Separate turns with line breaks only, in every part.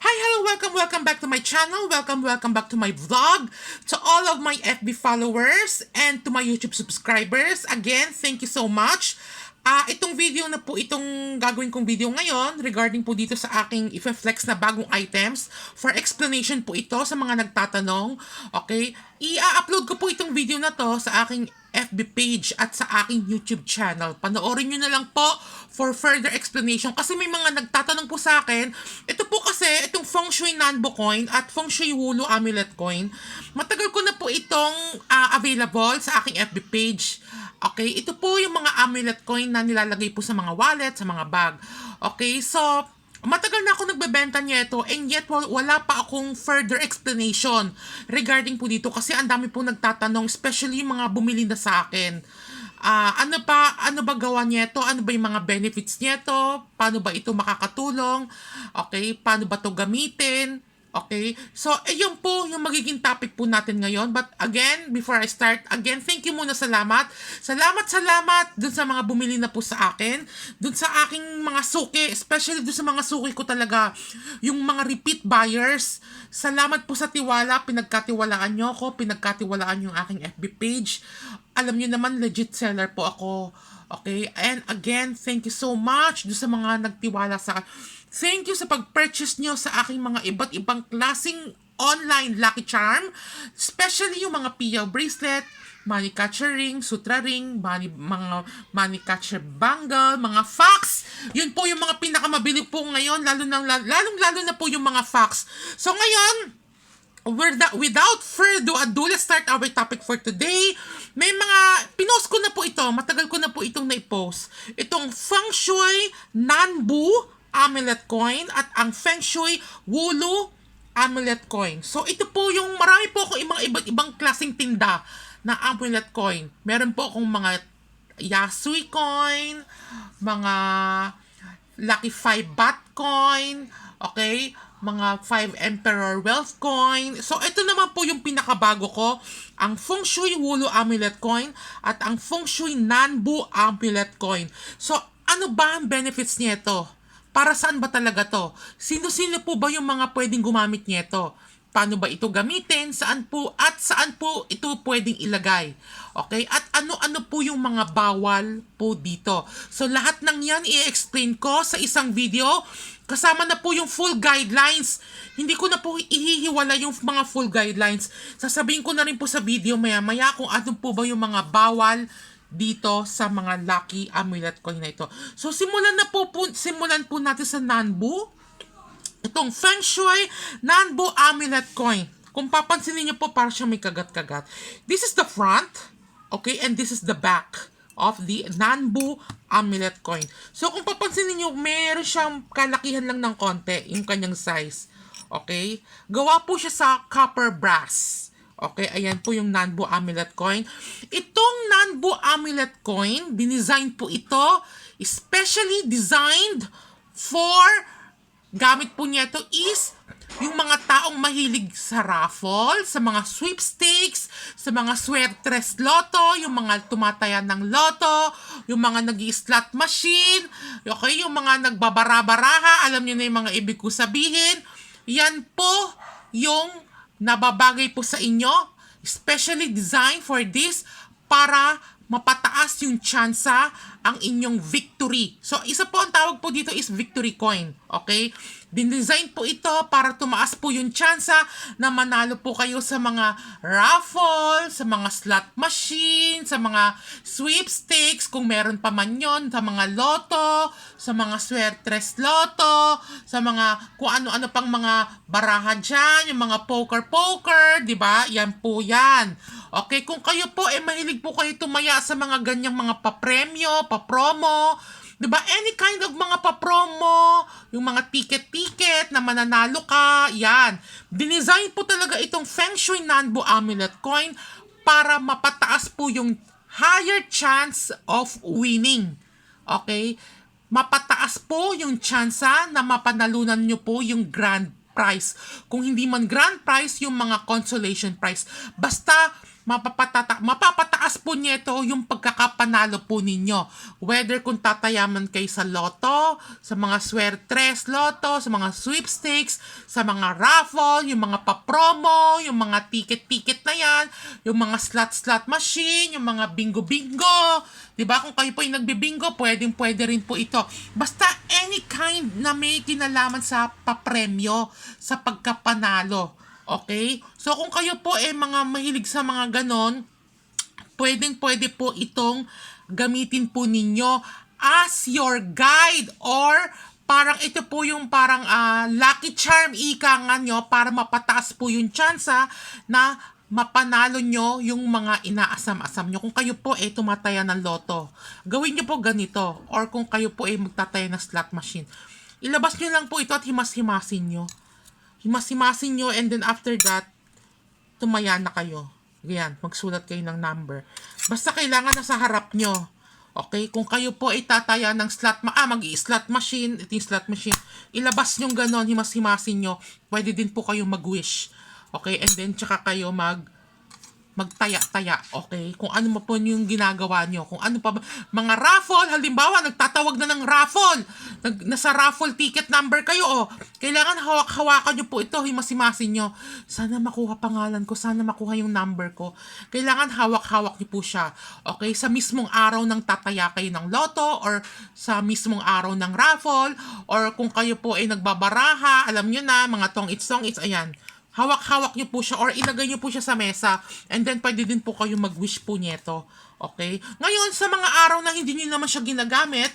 Hi, hello, welcome, welcome back to my channel. Welcome, welcome back to my vlog. To all of my FB followers and to my YouTube subscribers. Again, thank you so much. Ah, itong video na po itong gagawin kong video ngayon regarding po dito sa aking i-flex na bagong items. For explanation po ito sa mga nagtatanong. Okay? I-upload ko po itong video na to sa aking FB page at sa aking YouTube channel. Panoorin nyo na lang po for further explanation kasi may mga nagtatanong po sa akin. Ito po kasi, itong Feng Shui Nanbo coin at Feng Shui Wulu Amulet coin. Matagal ko na po itong ah, available sa aking FB page. Okay, ito po yung mga amulet coin na nilalagay po sa mga wallet, sa mga bag. Okay, so matagal na ako nagbebenta nito and yet wal- wala pa akong further explanation regarding po dito kasi ang dami po nagtatanong, especially yung mga bumili na sa akin. Ah, ano ba ano ba gawa nito? Ano ba yung mga benefits nito? Paano ba ito makakatulong? Okay, paano ba to gamitin? Okay? So, ayun po yung magiging topic po natin ngayon. But again, before I start, again, thank you muna salamat. Salamat, salamat dun sa mga bumili na po sa akin. Dun sa aking mga suki, especially dun sa mga suki ko talaga, yung mga repeat buyers. Salamat po sa tiwala, pinagkatiwalaan nyo ako, pinagkatiwalaan yung aking FB page. Alam nyo naman, legit seller po ako. Okay? And again, thank you so much dun sa mga nagtiwala sa. Thank you sa pag-purchase nyo sa aking mga iba't ibang klasing online Lucky Charm. Especially yung mga PL bracelet, money catcher ring, sutra ring, money, mga money catcher bangle, mga fox. Yun po yung mga pinakamabili po ngayon, lalo na, lalong lalo na po yung mga fox. So ngayon, without, further ado, let's start our topic for today. May mga, pinost ko na po ito, matagal ko na po itong na-post. Itong Feng Shui Nanbu Amulet Coin at ang Feng Shui Wulu Amulet Coin. So ito po yung, marami po akong ibang iba't ibang klaseng tinda na amulet coin. Meron po akong mga Yasui coin, mga Lucky 5 Bat coin, okay? Mga 5 Emperor Wealth coin. So, ito naman po yung pinakabago ko. Ang Feng Shui Wulu Amulet coin at ang Feng Shui Nanbu Amulet coin. So, ano ba ang benefits nito? Para saan ba talaga to? Sino-sino po ba yung mga pwedeng gumamit nito? Paano ba ito gamitin? Saan po at saan po ito pwedeng ilagay? Okay? At ano-ano po yung mga bawal po dito? So lahat ng yan i-explain ko sa isang video. Kasama na po yung full guidelines. Hindi ko na po ihihiwala yung mga full guidelines. Sasabihin ko na rin po sa video maya-maya kung ano po ba yung mga bawal dito sa mga lucky amulet coin na ito. So simulan na po, po simulan po natin sa Nanbu itong Feng Shui Nanbo Amulet Coin. Kung papansinin niyo po, parang siya may kagat-kagat. This is the front, okay, and this is the back of the Nanbu Amulet Coin. So, kung papansinin niyo, meron siyang kalakihan lang ng konti, yung kanyang size. Okay? Gawa po siya sa copper brass. Okay, ayan po yung Nanbo Amulet Coin. Itong Nanbo Amulet Coin, dinesign po ito, especially designed for gamit po niya ito is yung mga taong mahilig sa raffle, sa mga sweepstakes, sa mga swertres loto, yung mga tumatayan ng loto, yung mga nag slot machine, okay, yung mga nagbabara-baraha, alam niyo na yung mga ibig ko sabihin. Yan po yung nababagay po sa inyo, especially designed for this para mapataas yung tsansa ang inyong victory. So, isa po ang tawag po dito is victory coin. Okay? Dinesign po ito para tumaas po yung tsansa na manalo po kayo sa mga raffle, sa mga slot machine, sa mga sweepstakes, kung meron pa man yon, sa mga loto, sa mga swertres loto, sa mga kung ano-ano pang mga baraha dyan, yung mga poker-poker, di ba? Yan po yan. Okay, kung kayo po eh, mahilig po kayo tumaya sa mga ganyang mga papremyo, papromo, 'di ba? Any kind of mga papromo, yung mga ticket-ticket na mananalo ka, 'yan. Dinesign po talaga itong Feng Shui Nanbo Amulet Coin para mapataas po yung higher chance of winning. Okay? Mapataas po yung tsansa na mapanalunan nyo po yung grand prize. Kung hindi man grand prize, yung mga consolation prize. Basta mapapatata mapapataas po nito yung pagkakapanalo po ninyo. Whether kung tatayaman kayo sa loto, sa mga swertres loto, sa mga sweepstakes, sa mga raffle, yung mga pa-promo, yung mga ticket-ticket na yan, yung mga slot-slot machine, yung mga bingo-bingo. ba Kung kayo po yung nagbibingo, pwedeng pwede rin po ito. Basta any kind na may kinalaman sa papremyo, sa pagkapanalo. Okay? So kung kayo po eh mga mahilig sa mga ganon, pwedeng pwede po itong gamitin po ninyo as your guide or parang ito po yung parang ah, lucky charm ika nga nyo para mapataas po yung tsansa na mapanalo nyo yung mga inaasam-asam nyo. Kung kayo po eh tumataya ng loto, gawin nyo po ganito. Or kung kayo po eh magtataya ng slot machine, ilabas nyo lang po ito at himas-himasin nyo himas-himasin nyo and then after that, tumaya na kayo. Ganyan, magsulat kayo ng number. Basta kailangan nasa harap nyo. Okay? Kung kayo po ay tataya ng slot, ma ah, mag slot machine, ito yung slot machine, ilabas nyo ganon, himas-himasin nyo, pwede din po kayo mag-wish. Okay? And then, tsaka kayo mag magtaya-taya, okay? Kung ano mo po yung ginagawa nyo. Kung ano pa. Mga raffle, halimbawa, nagtatawag na ng raffle. Nag, nasa raffle ticket number kayo, oh. Kailangan hawak-hawakan nyo po ito, himasimasin nyo. Sana makuha pangalan ko, sana makuha yung number ko. Kailangan hawak-hawak nyo po siya. Okay? Sa mismong araw ng tataya kayo ng loto, or sa mismong araw ng raffle, or kung kayo po ay nagbabaraha, alam nyo na, mga tong-its-tong-its, ayan hawak-hawak nyo po siya or ilagay nyo po siya sa mesa and then pwede din po kayo mag-wish po nito. Okay? Ngayon, sa mga araw na hindi nyo naman siya ginagamit,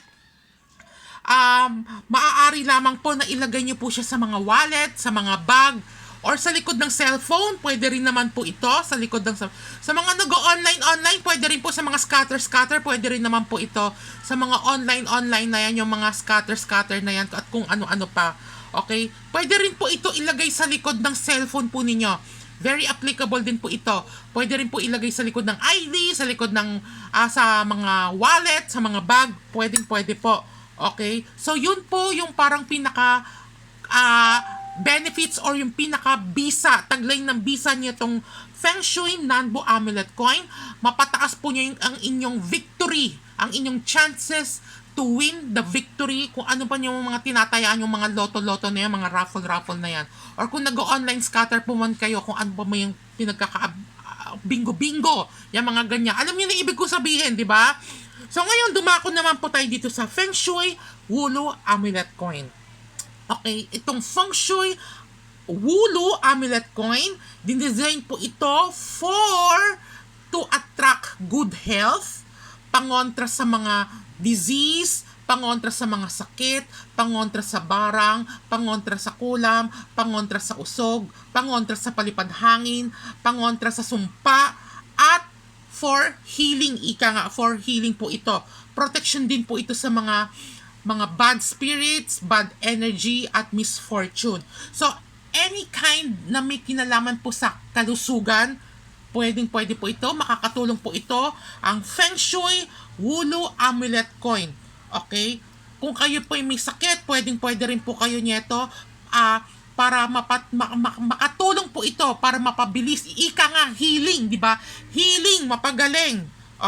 um, maaari lamang po na ilagay nyo po siya sa mga wallet, sa mga bag, or sa likod ng cellphone, pwede rin naman po ito, sa likod ng, sa, mga nag-online, online, pwede rin po sa mga scatter-scatter, pwede rin naman po ito, sa mga online-online na yan, yung mga scatter-scatter na yan, at kung ano-ano pa. Okay? Pwede rin po ito ilagay sa likod ng cellphone po ninyo. Very applicable din po ito. Pwede rin po ilagay sa likod ng ID, sa likod ng uh, sa mga wallet, sa mga bag. Pwedeng pwede po. Okay? So yun po yung parang pinaka uh, benefits or yung pinaka bisa, taglay ng bisa niya tong Feng Shui Nanbo Amulet Coin. Mapataas po niya yung, ang inyong victory, ang inyong chances to win the victory, kung ano pa yung mga tinatayaan yung mga loto-loto na yan, mga raffle-raffle na yan. Or kung nag-online scatter po man kayo, kung ano pa may yung pinagkaka bingo-bingo, yung mga ganyan. Alam niyo na ibig ko sabihin, di ba? So ngayon, dumako naman po tayo dito sa Feng Shui Wulu Amulet Coin. Okay, itong Feng Shui Wulu Amulet Coin, dinesign po ito for to attract good health, pangontra sa mga disease, pangontra sa mga sakit, pangontra sa barang, pangontra sa kulam, pangontra sa usog, pangontra sa palipad hangin, pangontra sa sumpa, at for healing, ika nga, for healing po ito. Protection din po ito sa mga mga bad spirits, bad energy, at misfortune. So, any kind na may kinalaman po sa kalusugan, pwedeng pwede po ito, makakatulong po ito ang Feng Shui Wulu Amulet Coin. Okay? Kung kayo po may sakit, pwedeng pwede rin po kayo nito uh, para mapat, ma, ma, makatulong po ito para mapabilis ika nga healing, di ba? Healing, mapagaling.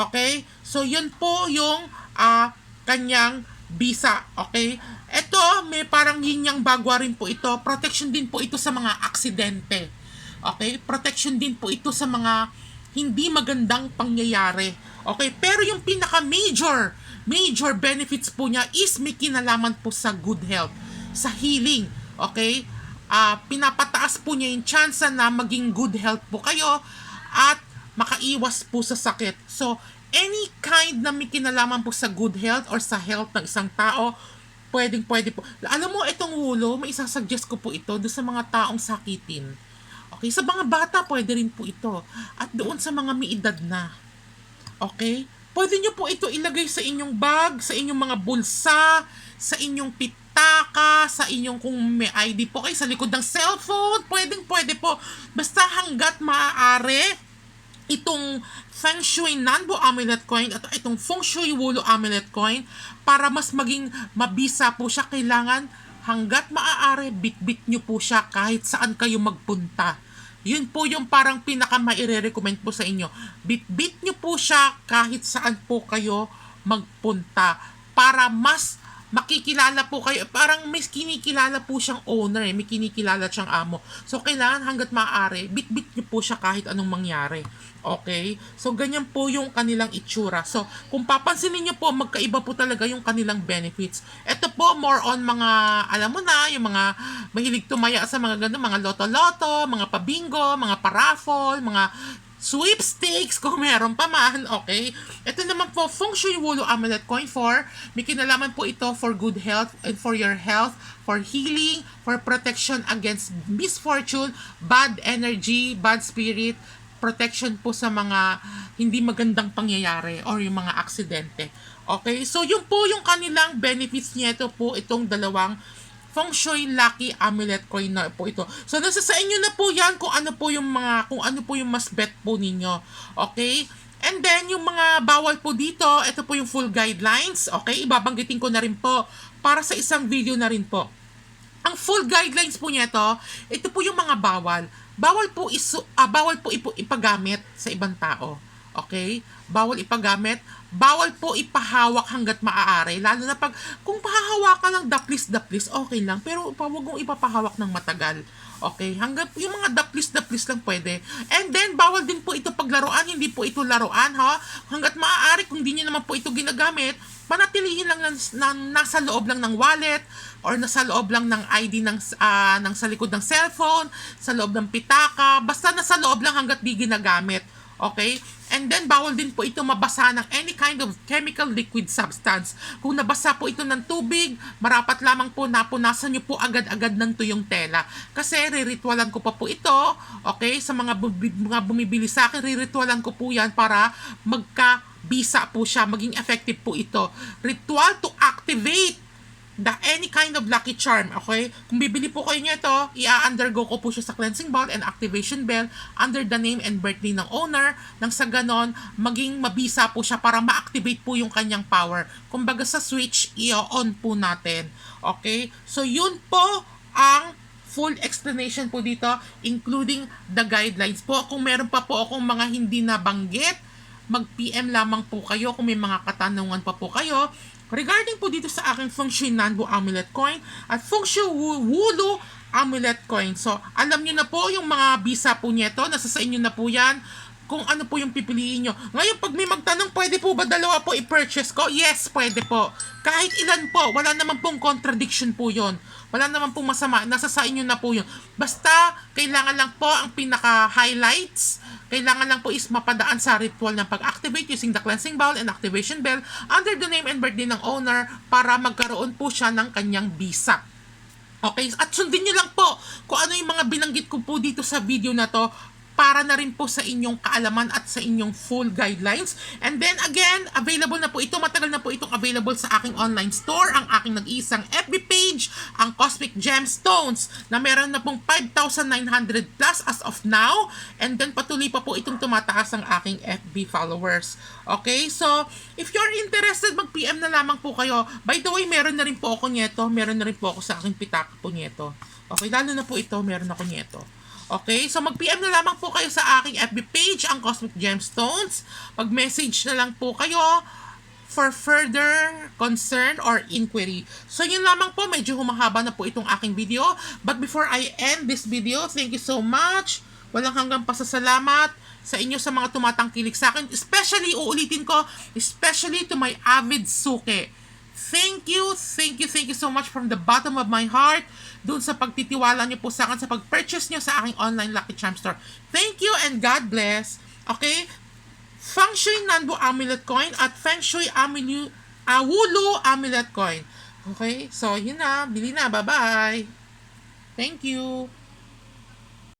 Okay? So yun po yung uh, kanyang bisa, okay? Ito, may parang yinyang bagwa rin po ito. Protection din po ito sa mga aksidente Okay? Protection din po ito sa mga hindi magandang pangyayari. Okay? Pero yung pinaka-major, major benefits po niya is may kinalaman po sa good health, sa healing. Okay? Uh, pinapataas po niya yung chance na maging good health po kayo at makaiwas po sa sakit. So, any kind na may kinalaman po sa good health or sa health ng isang tao, pwedeng pwede po. Alam mo, itong hulo, may isasuggest ko po ito do sa mga taong sakitin Okay? Sa mga bata, pwede rin po ito. At doon sa mga may edad na. Okay? Pwede nyo po ito ilagay sa inyong bag, sa inyong mga bulsa, sa inyong pitaka, sa inyong kung may ID po kayo, sa likod ng cellphone, pwedeng pwede po. Basta hanggat maaari, itong Feng Shui Nanbo Amulet Coin at itong Feng Shui Wulo Amulet Coin para mas maging mabisa po siya, kailangan hanggat maaari, bit-bit nyo po siya kahit saan kayo magpunta Yun po yung parang pinaka maire-recommend po sa inyo. Bit-bit nyo po siya kahit saan po kayo magpunta para mas makikilala po kayo. Parang may kinikilala po siyang owner eh. May kinikilala siyang amo. So, kailangan hanggat maaari, bit-bit nyo po siya kahit anong mangyari. Okay? So, ganyan po yung kanilang itsura. So, kung papansinin nyo po, magkaiba po talaga yung kanilang benefits. Ito po, more on mga, alam mo na, yung mga mahilig tumaya sa mga ganun, mga loto-loto, mga pabingo, mga paraffle, mga sweepstakes kung meron pa man, okay? Ito naman po, Feng Shui Wulu Amulet Coin for, may kinalaman po ito for good health and for your health, for healing, for protection against misfortune, bad energy, bad spirit, protection po sa mga hindi magandang pangyayari or yung mga aksidente. Okay? So, yun po yung kanilang benefits niya. Ito po, itong dalawang Feng Shui Lucky Amulet Coin na po ito. So, nasa sa inyo na po yan kung ano po yung mga, kung ano po yung mas bet po ninyo. Okay? And then, yung mga bawal po dito, ito po yung full guidelines. Okay? Ibabanggitin ko na rin po para sa isang video na rin po. Ang full guidelines po niya ito, ito po yung mga bawal. Bawal po isu, ah, bawal po ipagamit sa ibang tao. Okay? Bawal ipagamit. Bawal po ipahawak hanggat maaari. Lalo na pag, kung pahahawakan ng daplis-daplis, okay lang. Pero huwag mong ipapahawak ng matagal. Okay? Hanggang yung mga daplis-daplis lang pwede. And then, bawal din po ito paglaruan. Hindi po ito laruan, ha? Hanggat maaari, kung di nyo naman po ito ginagamit, panatilihin lang ng, ng, nasa loob lang ng wallet or nasa loob lang ng ID ng, ah, ng sa likod ng cellphone, sa loob ng pitaka, basta nasa loob lang hanggat di ginagamit. Okay? And then, bawal din po ito mabasa ng any kind of chemical liquid substance. Kung nabasa po ito ng tubig, marapat lamang po napunasan nyo po agad-agad ng tuyong tela. Kasi riritualan ko pa po ito, okay? Sa mga, bu- mga bumibili sa akin, riritualan ko po yan para magka bisa po siya, maging effective po ito. Ritual to activate the any kind of lucky charm, okay? Kung bibili po kayo nito, i-undergo ko po siya sa cleansing ball and activation bell under the name and birthday ng owner nang sa ganon, maging mabisa po siya para ma-activate po yung kanyang power. Kumbaga sa switch, i-on po natin. Okay? So, yun po ang full explanation po dito, including the guidelines po. Kung meron pa po akong mga hindi nabanggit, mag-PM lamang po kayo kung may mga katanungan pa po kayo. Regarding po dito sa aking Feng Shui Nanbo Amulet Coin at Feng Shui Wu- Wulu Amulet Coin. So, alam nyo na po yung mga bisa po nito. Nasa sa inyo na po yan kung ano po yung pipiliin nyo. Ngayon, pag may magtanong, pwede po ba dalawa po i-purchase ko? Yes, pwede po. Kahit ilan po, wala naman pong contradiction po yon. Wala naman pong masama. Nasa sa inyo na po yun. Basta, kailangan lang po ang pinaka-highlights. Kailangan lang po is mapadaan sa ritual ng pag-activate using the cleansing bowl and activation bell under the name and birthday ng owner para magkaroon po siya ng kanyang visa. Okay? At sundin nyo lang po kung ano yung mga binanggit ko po dito sa video na to para na rin po sa inyong kaalaman at sa inyong full guidelines. And then again, available na po ito. Matagal na po itong available sa aking online store. Ang aking nag-iisang FB page, ang Cosmic Gemstones, na meron na pong 5,900 plus as of now. And then patuloy pa po itong tumataas ang aking FB followers. Okay? So, if you're interested, mag-PM na lamang po kayo. By the way, meron na rin po ako nyeto. Meron na rin po ako sa aking pitaka po nyeto. Okay, lalo na po ito, meron ako nyeto. Okay, so mag-PM na lamang po kayo sa aking FB page, ang Cosmic Gemstones. Mag-message na lang po kayo for further concern or inquiry. So yun lamang po, medyo humahaba na po itong aking video. But before I end this video, thank you so much. Walang hanggang pasasalamat sa inyo sa mga tumatangkilik sa akin. Especially, uulitin ko, especially to my avid suke. Thank you, thank you, thank you so much from the bottom of my heart dun sa pagtitiwala niyo po sa akin, sa pag-purchase niyo sa aking online Lucky Charm Store. Thank you and God bless. Okay? Feng Shui Nanbo Amulet Coin at Feng Shui Aminu, Awulu Amulet Coin. Okay? So, yun na. Bili na. Bye-bye. Thank you.